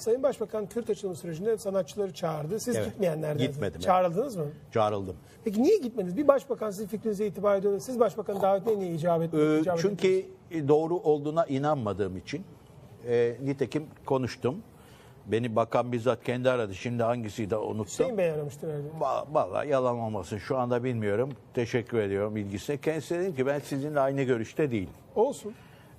Sayın Başbakan Kürt açılımı sürecinde sanatçıları çağırdı. Siz Evet, gitmeyenlerdensiniz. gitmedim. Çağrıldınız mı? Çağrıldım. Peki niye gitmediniz? Bir başbakan sizin fikrinize itibar ediyor. Siz başbakanın davetine niye icap Ee, icabet etmediniz? çünkü doğru olduğuna inanmadığım için e, nitekim konuştum. Beni bakan bizzat kendi aradı. Şimdi hangisiydi unuttum. Hüseyin Bey aramıştır herhalde. Va- Vallahi yalan olmasın. Şu anda bilmiyorum. Teşekkür ediyorum ilgisine. Kendisine dedim ki ben sizinle aynı görüşte değilim. Olsun.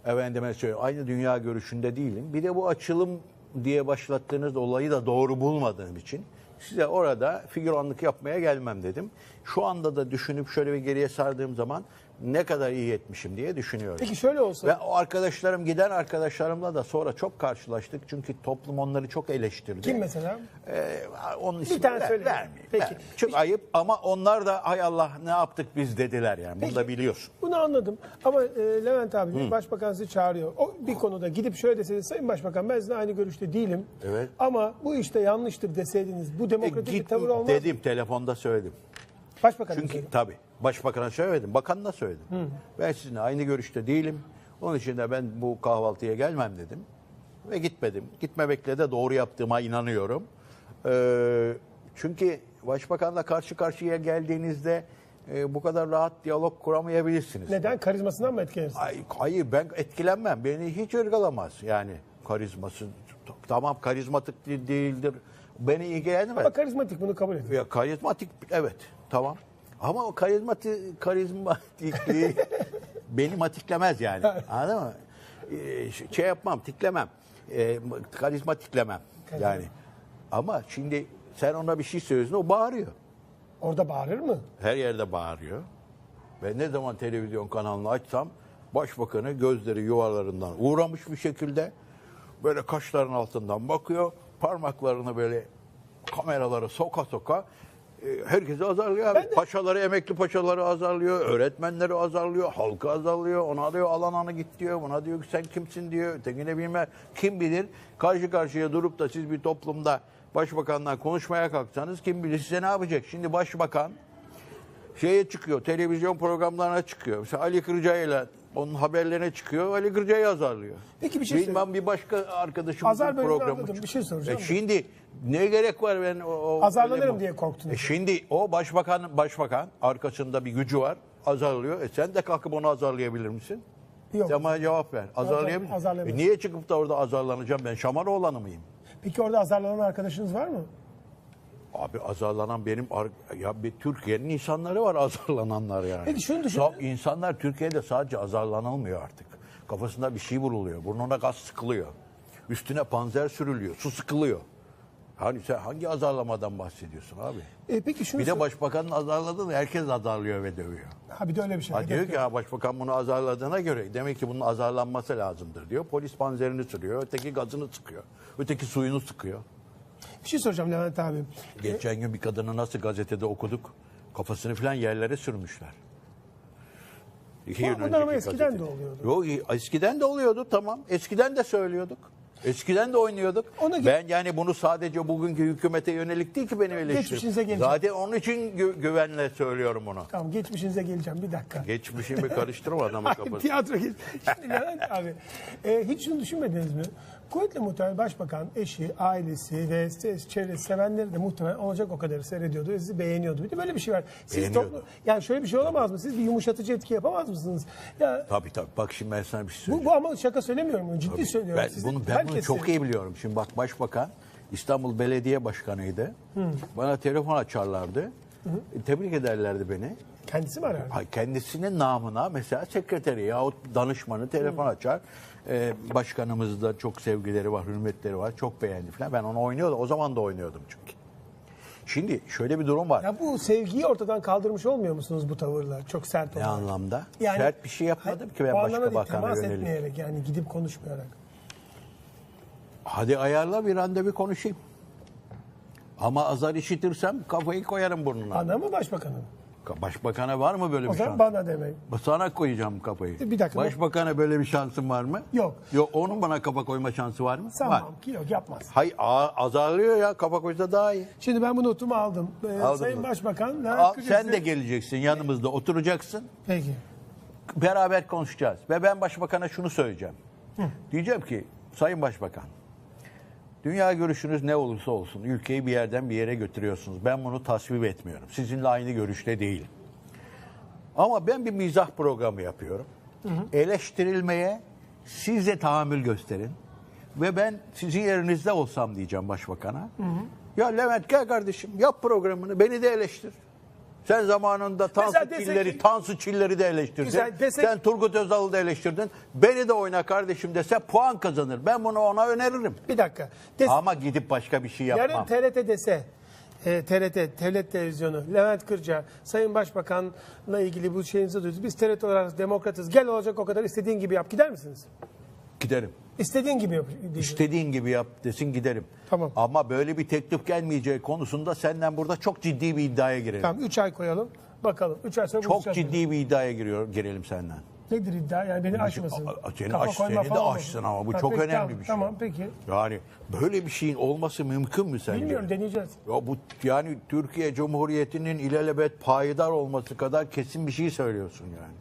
Efendime söyleyeyim aynı dünya görüşünde değilim. Bir de bu açılım diye başlattığınız olayı da doğru bulmadığım için size orada figüranlık yapmaya gelmem dedim. Şu anda da düşünüp şöyle bir geriye sardığım zaman ne kadar iyi etmişim diye düşünüyorum. Peki şöyle olsa. Ve o arkadaşlarım giden arkadaşlarımla da sonra çok karşılaştık. Çünkü toplum onları çok eleştirdi. Kim mesela? Ee, onun ismini tane ver- söyleyin. vermeyeyim, Peki. vermeyeyim. Çok ayıp ama onlar da hay Allah ne yaptık biz dediler yani. Bunu da biliyorsun. Bunu anladım. Ama e, Levent abi başbakan sizi çağırıyor. O bir konuda gidip şöyle deseniz Sayın Başbakan ben sizinle aynı görüşte değilim. Evet. Ama bu işte yanlıştır deseydiniz bu E, demokratik bir git tavır olmaz. dedim telefonda söyledim. Başbakan Çünkü tabii başbakana söyledim, bakanına söyledim. Ben sizinle aynı görüşte değilim. Onun için de ben bu kahvaltıya gelmem dedim. Ve gitmedim. Gitmemekle de doğru yaptığıma inanıyorum. Ee, çünkü başbakanla karşı karşıya geldiğinizde e, bu kadar rahat diyalog kuramayabilirsiniz. Neden? Karizmasından mı etkilenirsiniz? Ay, hayır ben etkilenmem. Beni hiç ırgalamaz yani karizması. Tamam karizmatik de- değildir. Beni ilgilendirmez. Ama karizmatik bunu kabul edin. Ya karizmatik evet tamam. Ama o karizmatik karizmatikliği beni matiklemez yani. Anladın mı? Ee, şey yapmam, tiklemem. Ee, karizma tiklemem yani. Ama şimdi sen ona bir şey söylüyorsun o bağırıyor. Orada bağırır mı? Her yerde bağırıyor. Ve ne zaman televizyon kanalını açsam başbakanı gözleri yuvalarından uğramış bir şekilde böyle kaşların altından bakıyor. Parmaklarını böyle kameralara soka soka herkesi azarlıyor. De- Paşaları, emekli paşaları azarlıyor, öğretmenleri azarlıyor, halkı azarlıyor. Ona diyor alan ana git diyor, buna diyor ki sen kimsin diyor, ötekine bilmem. Kim bilir karşı karşıya durup da siz bir toplumda başbakanla konuşmaya kalksanız kim bilir size ne yapacak? Şimdi başbakan şeye çıkıyor, televizyon programlarına çıkıyor. Mesela Ali Kırca'yla onun haberlerine çıkıyor, Ali Kırca'yı azarlıyor. Peki bir şey Bilmem bir başka arkadaşımızın Azar bölümünü programı anladım, bir şey soracağım E şimdi ne gerek var ben o, o Azarlanırım diye korktunuz. E şimdi o başbakan başbakan arkasında bir gücü var, azarlıyor. E sen de kalkıp onu azarlayabilir misin? Yok. Sen cevap ver. Azarlayabilir azarlayamaz. E niye çıkıp da orada azarlanacağım? Ben Şamaroğlan'ı mıyım? Peki orada azarlanan arkadaşınız var mı? Abi azarlanan benim ya bir Türkiye'nin insanları var azarlananlar yani. Peki şunu düşün- Sa- insanlar Türkiye'de sadece azarlanılmıyor artık. Kafasında bir şey vuruluyor. Burnuna gaz sıkılıyor. Üstüne panzer sürülüyor. Su sıkılıyor. Hani sen hangi azarlamadan bahsediyorsun abi? E, peki şunu Bir de başbakanın azarladığını herkes azarlıyor ve dövüyor. Ha bir de öyle bir şey. Ha var. diyor ki ya başbakan bunu azarladığına göre demek ki bunun azarlanması lazımdır diyor. Polis panzerini sürüyor. Öteki gazını sıkıyor. Öteki suyunu sıkıyor. Bir şey soracağım Levent abi. Geçen gün bir kadını nasıl gazetede okuduk? Kafasını falan yerlere sürmüşler. İki bunlar ama eskiden de oluyordu. Yok eskiden de oluyordu tamam. Eskiden de söylüyorduk. Eskiden de oynuyorduk. Ona ben yani bunu sadece bugünkü hükümete yönelik değil ki benim eleştirim. Geçmişinize geleceğim. Zaten onun için gü- güvenle söylüyorum bunu. Tamam geçmişinize geleceğim bir dakika. Geçmişimi karıştırma adamın Ay, kafasını. Tiyatro geç. Şimdi Levent abi e, hiç şunu düşünmediniz mi? Kuvvetli muhtemelen başbakan, eşi, ailesi ve se- çevresi sevenleri de muhtemelen olacak o kadarı seyrediyordu ve sizi beğeniyordu. Bir de böyle bir şey var. Siz Beğeniyordu. toplu, yani şöyle bir şey olamaz mı? Siz bir yumuşatıcı etki yapamaz mısınız? Ya Tabii tabii. Bak şimdi ben sana bir şey söyleyeyim. bu, bu ama şaka söylemiyorum. Ciddi söylüyorum. Ben bunu, ben bunu herkes çok iyi biliyorum. Şimdi bak başbakan İstanbul Belediye Başkanı'ydı. Bana telefon açarlardı. E, Tebrik ederlerdi beni. Kendisi mi arar? Ha, Kendisinin namına mesela sekreteri yahut danışmanı telefon açar. Ee, başkanımız da çok sevgileri var, hürmetleri var. Çok beğendi falan. Ben onu oynuyordum. O zaman da oynuyordum çünkü. Şimdi şöyle bir durum var. Ya bu sevgiyi ortadan kaldırmış olmuyor musunuz bu tavırla? Çok sert Ne olarak. anlamda? Yani- Sert bir şey yapmadım ki ben başka bakana temas yönelik. etmeyerek yani gidip konuşmayarak. Hadi ayarla bir randevu konuşayım. Ama azar işitirsem kafayı koyarım burnuna. Bana mı başbakanı mı? Başbakana var mı böyle O bir şans? bana demek. Sana koyacağım kafayı. Bir dakika. Başbakana böyle bir şansın var mı? Yok. Yok onun bana kafa koyma şansı var mı? Var. Sanmam ki yok yapmaz. Hay a- azarlıyor ya kafa koysa daha iyi. Şimdi ben bu notumu aldım. Ee, Aldın Sayın mı? Başbakan. Al, sen de geleceksin yanımızda oturacaksın. Peki. Beraber konuşacağız. Ve ben başbakana şunu söyleyeceğim. Diyeceğim ki Sayın Başbakan Dünya görüşünüz ne olursa olsun ülkeyi bir yerden bir yere götürüyorsunuz. Ben bunu tasvip etmiyorum. Sizinle aynı görüşte değilim. Ama ben bir mizah programı yapıyorum. Eleştirilmeye siz de tahammül gösterin. Ve ben sizin yerinizde olsam diyeceğim başbakana. Ya Levent gel kardeşim yap programını beni de eleştir. Sen zamanında Tansu Mesela Çiller'i, ki- Tansu Çiller'i de eleştirdin. Güzel, Sen Turgut Özal'ı da eleştirdin. Beni de oyna kardeşim dese puan kazanır. Ben bunu ona öneririm. Bir dakika. Des- Ama gidip başka bir şey yapmam. Yarın TRT dese, e, TRT, Devlet Televizyonu, Levent Kırca, Sayın Başbakan'la ilgili bu şeyinizi duyduk. Biz TRT olarak demokratız. Gel olacak o kadar istediğin gibi yap. Gider misiniz? Giderim. İstediğin gibi yap. İstediğin gibi yap desin giderim. Tamam. Ama böyle bir teklif gelmeyeceği konusunda senden burada çok ciddi bir iddiaya girelim. Tamam 3 ay koyalım. Bakalım. 3 ay sonra Çok ciddi bir iddiaya giriyor girelim senden. Nedir iddia? Yani beni aşmasın. Seni, aş, seni de aşsın ama bu Ha, çok peki, önemli tamam, bir şey. Tamam peki. Yani böyle bir şeyin olması mümkün mü sence? Bilmiyorum deneyeceğiz. Ya bu yani Türkiye Cumhuriyeti'nin ilelebet payidar olması kadar kesin bir şey söylüyorsun yani.